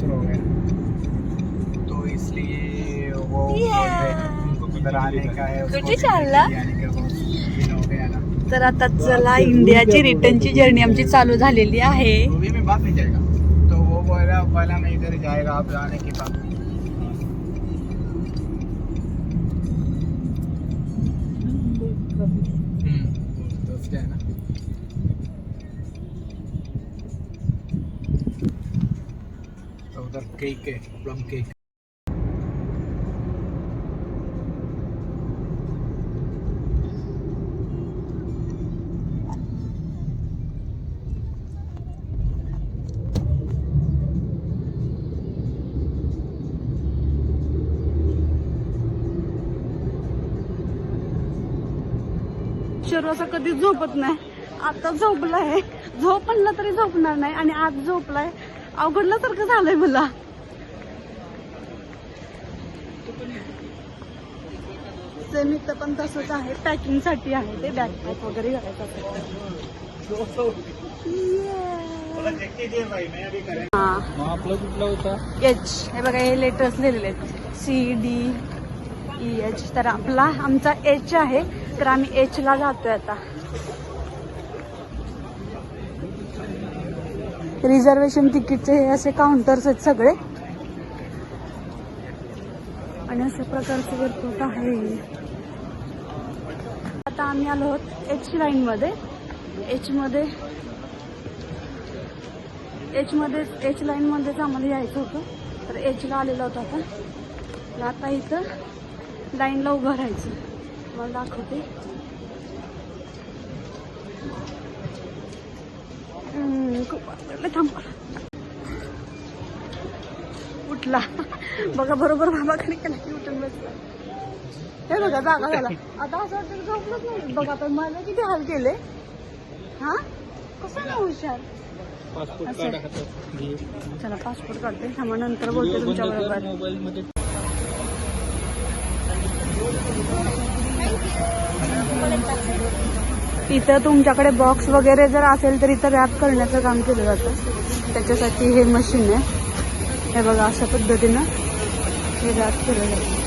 Transfer हो गया तो इसलिए वो बोल रहे उनको उधर आने का है उसको कुठे भी चालला? हो तर आता चला इंडियाची रिटर्नची जर्नी आमची चालू झालेली आहे. तो वो बोला पहला मैं इधर ही जाएगा आप आने के बाद हम्म, तो उसका है ना तो केक आहे प्लम केक असा कधी झोपत नाही. आता झोपलाय. झोप म्हणलं तरी झोपणार नाही आणि आज झोपलाय. अवघडल्यासारखं झालंय मला. सेम इथं पण तसंच आहे. पॅकिंगसाठी आहे ते बॅकपॅक वगैरे घालायचं हा आपलं कुठलं होता एच हे बघा हे लेटर्स लिहिलेले आहेत. सी डी ई एच तर आपला आमचा एच आहे. तर आम्ही एच ला जातोय आता. रिझर्वेशन तिकीटचे हे असे काउंटर्स आहेत सगळे. आणि अशा प्रकारचे एअरपोर्ट आहे. आता आम्ही आलो आहोत एच लाईन मध्ये. एच मध्ये एच मध्ये एच लाईन मध्येच आम्हाला यायचं होतं. तर एच ला आलेलो होतो आता आता इथं लाईनला उभं राहायचं. मला दाखवते हम्म, खूप वाटलं थांबा उठला. बघा बरोबर बाबाकडे केला की उठून बसला. हे बघा जागा झाला. आता असं वाटतं झोपलंच नाही. बघा आता मला किती हाल केले. हा? कसं ना हुशार. चला पासपोर्ट काढते. थांबा नंतर बोलते तुमच्या बरोबर मोबाईल मध्ये इथं तुमच्याकडे बॉक्स वगैरे जर असेल तर इथं रॅप करण्याचं काम केलं जातं. त्याच्यासाठी हे मशीन आहे. हे बघा अशा पद्धतीनं हे रॅप केलं जातं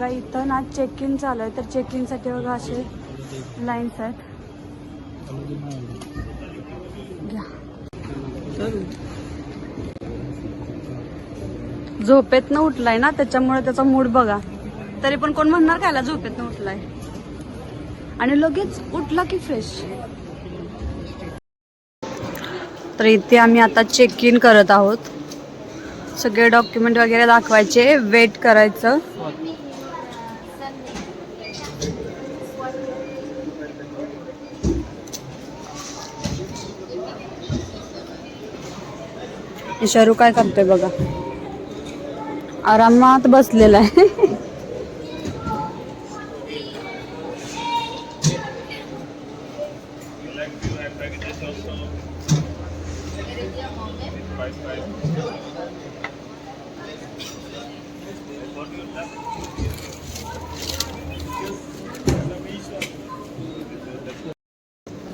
बघा इथं ना चेक इन चालू आहे. तर चेक इनसाठी बघा असे लाईन्स आहेत. घ्या. झोपेत न उठलाय ना त्याच्यामुळे त्याचा मूड बघा. तरी पण कोण म्हणणार कायला झोपेत न उठलाय? आणि लगेच उठला की फ्रेश तर इथे आम्ही आता चेक इन करत आहोत. सगळे डॉक्युमेंट वगैरे दाखवायचे वेट करायचं. शरू काय करतोय बघा. आरामात बसलेला आहे.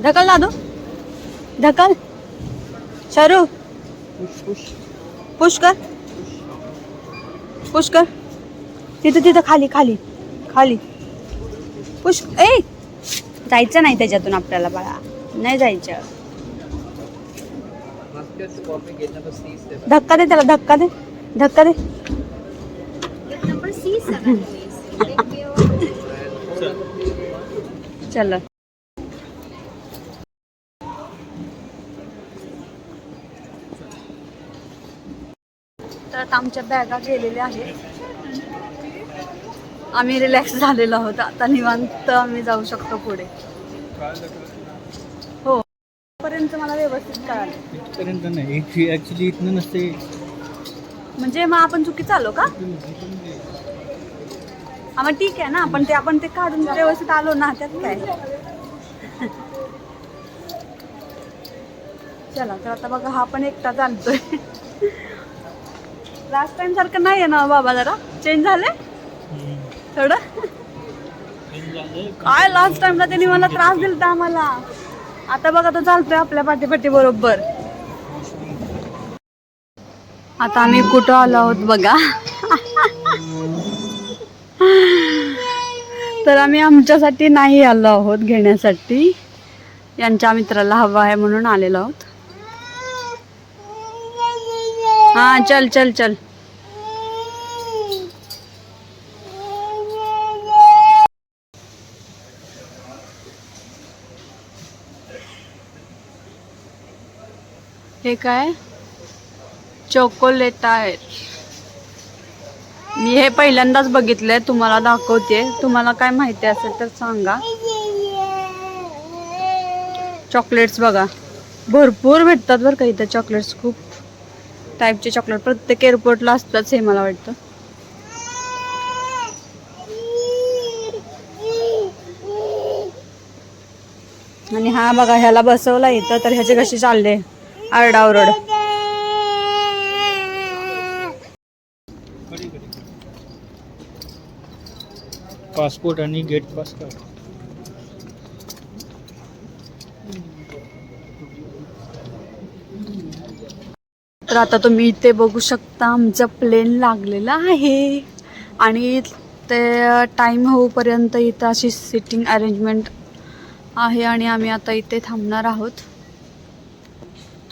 ढकल दादू. ढकल. शरू पुश कर पुश कर तिथं तिथं खाली खाली खाली. पुश ए! जायचं नाही त्याच्यातून आपल्याला बाळा. नाही जायचं. धक्का दे त्याला धक्का दे. धक्का दे. चल. आता आमच्या बॅगा गेलेल्या आहेत. आम्ही रिलॅक्स झालेलो आहोत. आता निवांत आम्ही जाऊ शकतो पुढे. हो. पर्यंत मला व्यवस्थित कळालं. इथपर्यंत नाही. ऍक्च्युली इथनं नसते. म्हणजे मग आपण चुकीचं आलो का? हा मग ठीक आहे ना. आपण ते आपण ते काढून व्यवस्थित आलो ना त्यात काय? चला तर आता बघा हा पण एकटा चालतोय लास्ट टाइम सारखं नाही आहे ना बाबा जरा. चेंज झाले? थोडं काय लास्ट टाइमला त्यांनी मला त्रास दिलता आम्हाला. आता बघा तो चालतोय आपल्या पाठीपाठी बरोबर. आता आम्ही कुठं आलो आहोत बघा. तर आम्ही आमच्यासाठी नाही आलो आहोत घेण्यासाठी. यांच्या मित्राला हवा आहे म्हणून आलेलो आहोत. हा चल चल चल. हे काय? चॉकोलेट आहे मी हे पहिल्यांदाच बघितलंय तुम्हाला दाखवते तुम्हाला काय माहिती असेल तर सांगा. चॉकलेट्स बघा. भरपूर भेटतात बरं का इथं चॉकलेट्स खूप. टाईपचे चॉकलेट प्रत्येक एअरपोर्टला असतातच हे मला वाटतं. आणि हा बघा ह्याला बसवला इथं तर ह्याचे कसे चालले? आरडाओरड पासपोर्ट आणि गेट पास तर आता तुम्ही इथे बघू शकता आमचं प्लेन लागलेलं आहे. आणि ते टाईम होऊपर्यंत इथं अशी सिटिंग अरेंजमेंट आहे आणि आम्ही आता इथे थांबणार आहोत.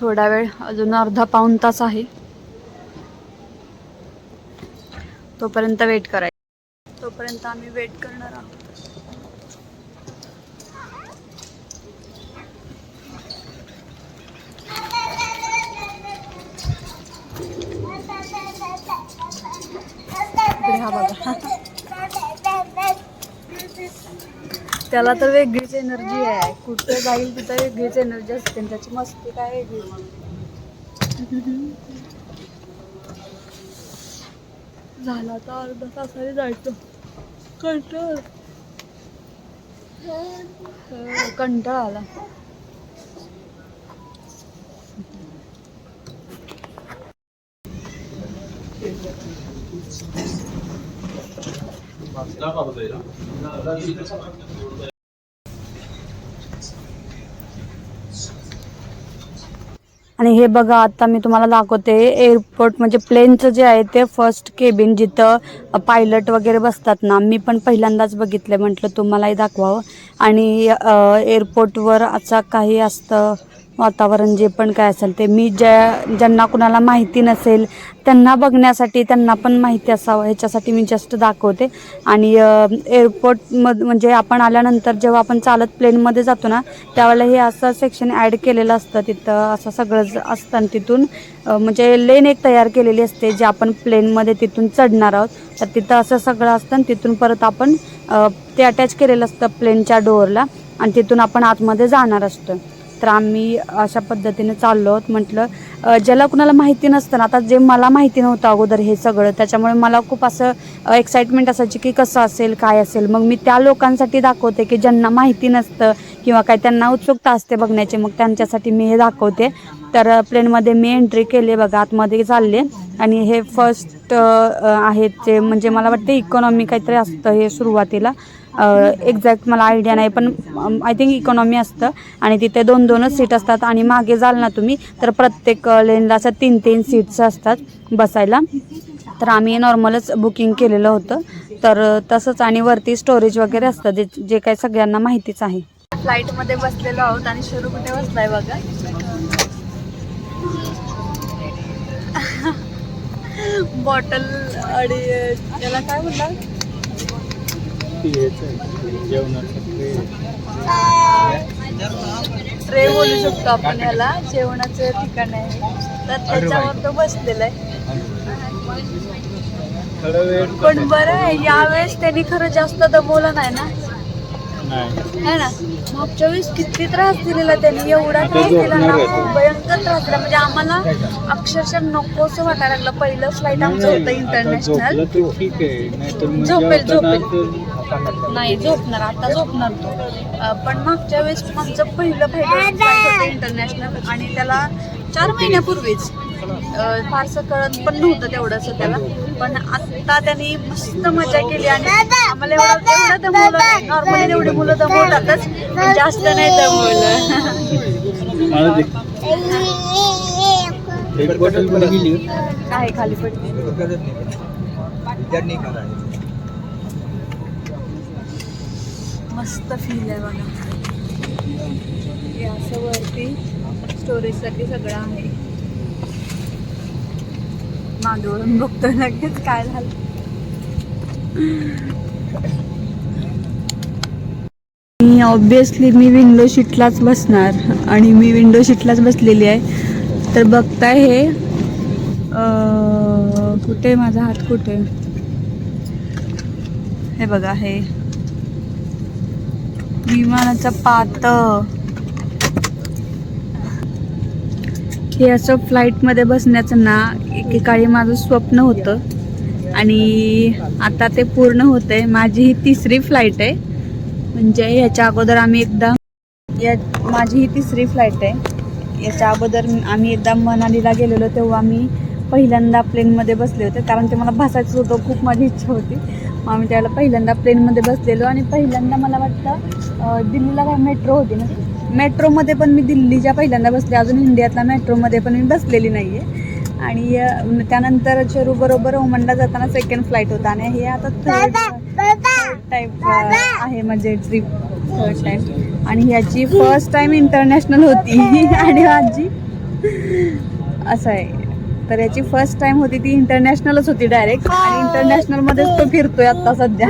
थोडा वेळ अजून अर्धा पाऊण तास आहे. तोपर्यंत वेट करायचं. तोपर्यंत आम्ही वेट करणार आहोत. हा बघा. त्याला तर वेगळीच एनर्जी आहे. कुठे जाईल तिथं वेगळीच एनर्जी असते आणि त्याची मस्ती काय वेगळी झाला तर अर्धा तासाने जायचं. कंटाळ. कंटाळा आला. आणि हे बघा आता मी तुम्हाला दाखवते एअरपोर्ट म्हणजे प्लेनचं जे आहे ते फर्स्ट केबिन जिथं पायलट वगैरे बसतात ना मी पण पहिल्यांदाच बघितलं म्हटलं तुम्हालाही दाखवावं. आणि एअरपोर्टवर असा काही असतं वातावरण जे पण काय असेल ते. मी ज्या ज्यांना कुणाला माहिती नसेल त्यांना बघण्यासाठी त्यांना पण माहिती असावं. ह्याच्यासाठी मी जस्ट दाखवते. आणि एअरपोर्टमध म्हणजे आपण आल्यानंतर जेव्हा आपण चालत प्लेनमध्ये जातो ना त्यावेळेला हे असं सेक्शन ॲड केलेलं असतं. तिथं असं सगळं असतं आणि तिथून म्हणजे लेन एक तयार केलेली असते जे आपण प्लेनमध्ये तिथून चढणार आहोत. तर तिथं असं सगळं असतं आणि तिथून परत आपण ते अटॅच केलेलं असतं प्लेनच्या डोअरला आणि तिथून आपण आतमध्ये जाणार असतो. तर आम्ही अशा पद्धतीने चाललो आहोत. म्हटलं ज्याला कुणाला माहिती नसतं ना आता जे मला माहिती नव्हतं अगोदर हे सगळं त्याच्यामुळे मला खूप असं एक्साइटमेंट असायची की कसं असेल काय असेल. मग मी त्या लोकांसाठी दाखवते की ज्यांना माहिती नसतं किंवा काय त्यांना उत्सुकता असते बघण्याची मग त्यांच्यासाठी मी हे दाखवते. तर प्लेनमध्ये मी एंट्री केली बघा आतमध्ये चालले. आणि हे फर्स्ट आहेत जे म्हणजे मला वाटते इकॉनॉमी काहीतरी असतं हे सुरुवातीला. एक्झॅक्ट मला आयडिया नाही पण आय थिंक इकॉनॉमी असतं आणि तिथे दोन दोनच सीट असतात आणि मागे जाल ना तुम्ही तर प्रत्येक लेनला असं तीन तीन सीट्स असतात बसायला. तर आम्ही नॉर्मलच बुकिंग केलेलं होतं. तर तसंच आणि वरती स्टोरेज वगैरे असतं जे जे काही सगळ्यांना माहितीच आहे. फ्लाईटमध्ये बसलेलो आहोत आणि शरू कुठे बसलाय बघा. बॉटल आणि त्याला काय म्हणतात? ट्रे बोलू शकतो आपण याला. जेवणाचं ठिकाण आहे. तर त्याच्यावर तो बसलेला आहे. पण बरं आहे यावेळेस त्यांनी खरं जास्त दमवलं नाही ना. है ना? मागच्या वेळेस किती त्रास दिलेला त्यांनी एवढा त्रास दिला ना. भयंकर त्रास दिला. म्हणजे आम्हाला अक्षरशः नकोसं वाटायला लागलं. पहिलं फ्लाईट आमचं होतं इंटरनॅशनल झोपलं मग झोपेल, झोपेल. नाही झोपणार. आता झोपणार तो. पण मागच्या वेळेस आमचं पहिलं फ्लाईट होतं इंटरनॅशनल आणि त्याला चार महिन्यापूर्वीच. फारसं कळत पण नव्हतं तेवढंसं त्याला. पण आता त्यांनी मस्त मजा केली आणि आम्हाला एवढं एवढं दमवलं नॉर्मली एवढी मुलं दमवतातच जास्त नाही दमवलं. एक बॉटल पण गेली. आहे खाली पडली त्यांनी करायचं मस्त फील आहे बघा. हे असं वरती स्टोरेजसाठी सगळं आहे. मागे वळून बघतो लगेच काय झालं. मी ऑब्विसली मी विंडो शीटलाच बसणार आणि मी विंडो शीटलाच बसलेली आहे. तर बघताय हे कुठे आहे? माझा हात कुठे हे बघा हे विमानाचं पात हे असं फ्लाईटमध्ये बसण्याचं ना एकेकाळी माझं स्वप्न होतं. आणि आता ते पूर्ण होत आहे माझी ही तिसरी फ्लाईट आहे. म्हणजे ह्याच्या अगोदर आम्ही एकदा या माझी ही तिसरी फ्लाईट आहे. याच्या अगोदर आम्ही एकदा मनालीला गेलेलो तेव्हा आम्ही पहिल्यांदा प्लेनमध्ये बसले होते. कारण ते मला बसायचं होतं. खूप माझी इच्छा होती. आम्ही त्यावेळेला पहिल्यांदा प्लेनमध्ये बसलेलो आणि पहिल्यांदा मला वाटतं दिल्लीला काय मेट्रो होती ना? मेट्रोमध्ये पण मी दिल्लीच्या पहिल्यांदा बसले. अजून इंडियातला मेट्रोमध्ये पण मी बसलेली नाही आहे आणि त्यानंतर बरोबर ओमंडा जाताना सेकंड फ्लाईट होता. आणि हे आता थर्ड टाईप आहे म्हणजे ट्रिप थर्ड टाईम आणि ह्याची फर्स्ट टाइम इंटरनॅशनल होती. आणि माझी असं आहे. तर याची फर्स्ट टाइम होती ती इंटरनॅशनलच होती डायरेक्ट आणि इंटरनॅशनल मध्येच तो फिरतोय आता सध्या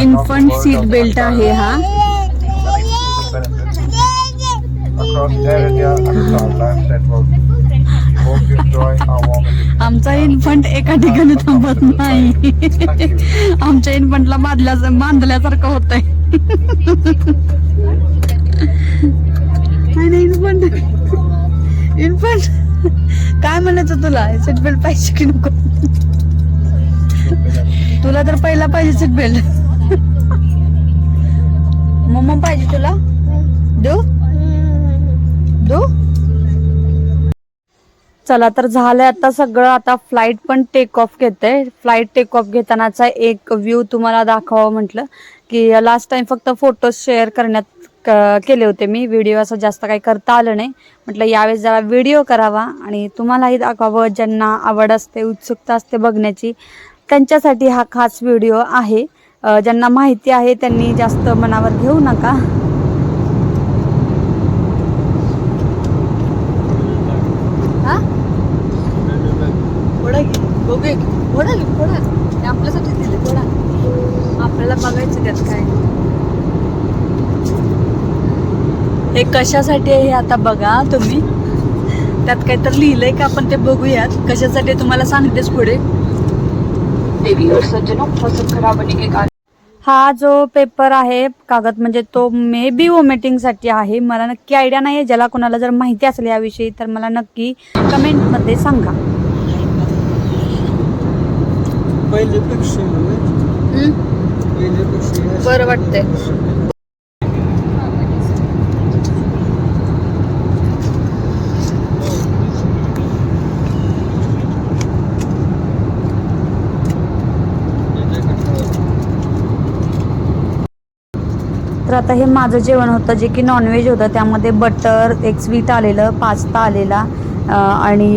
इन्फंट सीट बेल्ट आहे हा Across Air India and Southland Network. आमचा इन्फंट एका ठिकाणी थांबत नाही. आमच्या इन्फंटला बांधल्या बांधल्यासारखं होत आहे नाही इन्फंट इन्फंट काय म्हणायचं तुला? सीट बेल्ट पाहिजे की नको? तुला तर पहिला पाहिजे सीट बेल्ट मम्मा पाहिजे तुला? देऊ? देऊ? चला तर झालंय आता सगळं. आता फ्लाईट पण टेक ऑफ घेते फ्लाईट टेक ऑफ घेतानाचा एक व्ह्यू तुम्हाला दाखवा म्हटलं. की लास्ट टाइम फक्त फोटोज शेअर करण्यात क- केले होते मी. व्हिडिओ असं जास्त काही करता आलं नाही. म्हटलं यावेळेस जरा व्हिडिओ करावा आणि तुम्हालाही दाखवावं. ज्यांना आवड असते उत्सुकता असते बघण्याची त्यांच्यासाठी हा खास व्हिडिओ आहे. ज्यांना माहिती आहे त्यांनी जास्त मनावर घेऊ नका. बघूया की. घोडा घे घोडा ते आपल्यासाठी दिले घोडा आपल्याला बघायचं त्यात काय. हे कशासाठी आहे हे आता बघा तुम्ही. त्यात काहीतरी लिहिलंय का आपण ते बघूयात. कशासाठी आहे तुम्हाला सांगतेच पुढे. हा जो पेपर आहे कागद म्हणजे तो मे बी वोमिटिंगसाठी आहे. मला नक्की आयडिया नाही ज्याला कोणाला जर माहिती असेल याविषयी तर मला नक्की कमेंटमध्ये सांगा. बरं वाटतंय. तर आता हे माझं जेवण होतं जे की नॉनव्हेज होतं. त्यामध्ये बटर एक स्वीट आलेलं पास्ता आलेला आणि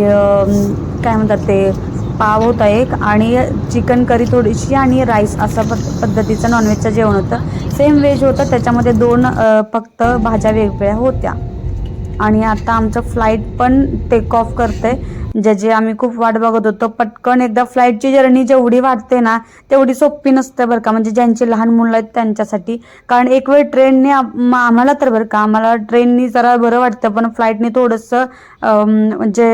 काय म्हणतात ते पाव होता एक आणि चिकन करी थोडीशी आणि राईस असा पद्धतीचं नॉनव्हेजचं जेवण होतं. सेम व्हेज होतं त्याच्यामध्ये दोन फक्त भाज्या वेगवेगळ्या होत्या. आणि आता आमचं फ्लाईट पण टेक ऑफ करते ज्याची आम्ही खूप वाट बघत होतो पटकन एकदा फ्लाईटची जर्नी जेवढी वाटते ना तेवढी सोपी नसते बरं का. म्हणजे ज्यांची लहान मुलं आहेत त्यांच्यासाठी. कारण एक वेळ ट्रेनने आम्हाला तर बरं का आम्हाला ट्रेननी जरा बरं वाटतं पण फ्लाईटने थोडंसं म्हणजे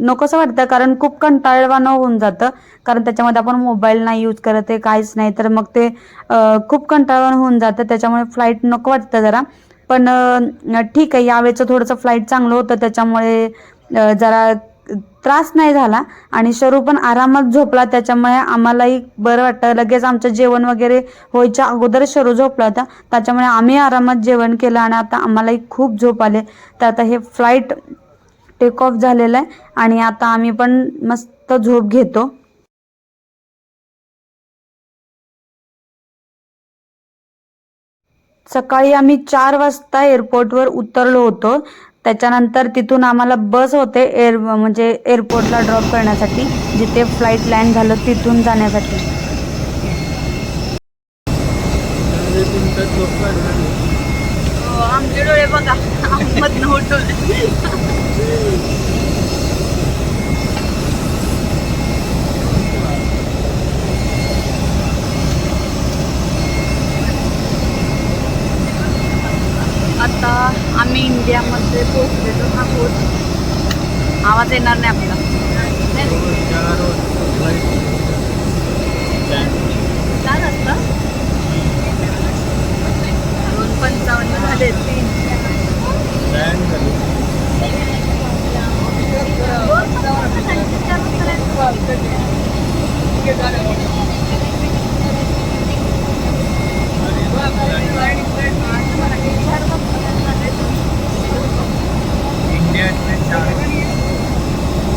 नकोसं वाटतं. कारण खूप कंटाळवाणं होऊन जातं. कारण त्याच्यामध्ये आपण मोबाईल नाही यूज करत आहे काहीच नाही. तर मग ते खूप कंटाळवाणं होऊन जातं. त्याच्यामुळे फ्लाईट नको वाटतं जरा. पण ठीक आहे यावेळेचं थोडंसं फ्लाईट चांगलं होतं त्याच्यामुळे जरा त्रास नाही झाला. आणि शरू पण आरामात झोपला त्याच्यामुळे आम्हालाही बरं वाटतं. लगेच आमचं जेवण वगैरे व्हायच्या अगोदर शरू झोपला होता. त्याच्यामुळे आम्ही आरामात जेवण केलं आणि आता आम्हालाही खूप झोप आले. तर आता हे फ्लाईट टेक ऑफ झालेलं आहे आणि आता आम्ही पण मस्त झोप घेतो. सकाळी आम्ही चार वाजता एअरपोर्टवर उतरलो होतो. त्याच्यानंतर तिथून आम्हाला बस होते एअर म्हणजे एअरपोर्टला ड्रॉप करण्यासाठी जिथे फ्लाईट लँड झालं तिथून जाण्यासाठी. आमचे डोळे बघा. इंडियामध्ये पोहोचलेलो आहोत आवाज येणार नाही आपला चार वाजता दोन पंचावन्न झाले तीन Thank you. Yeah,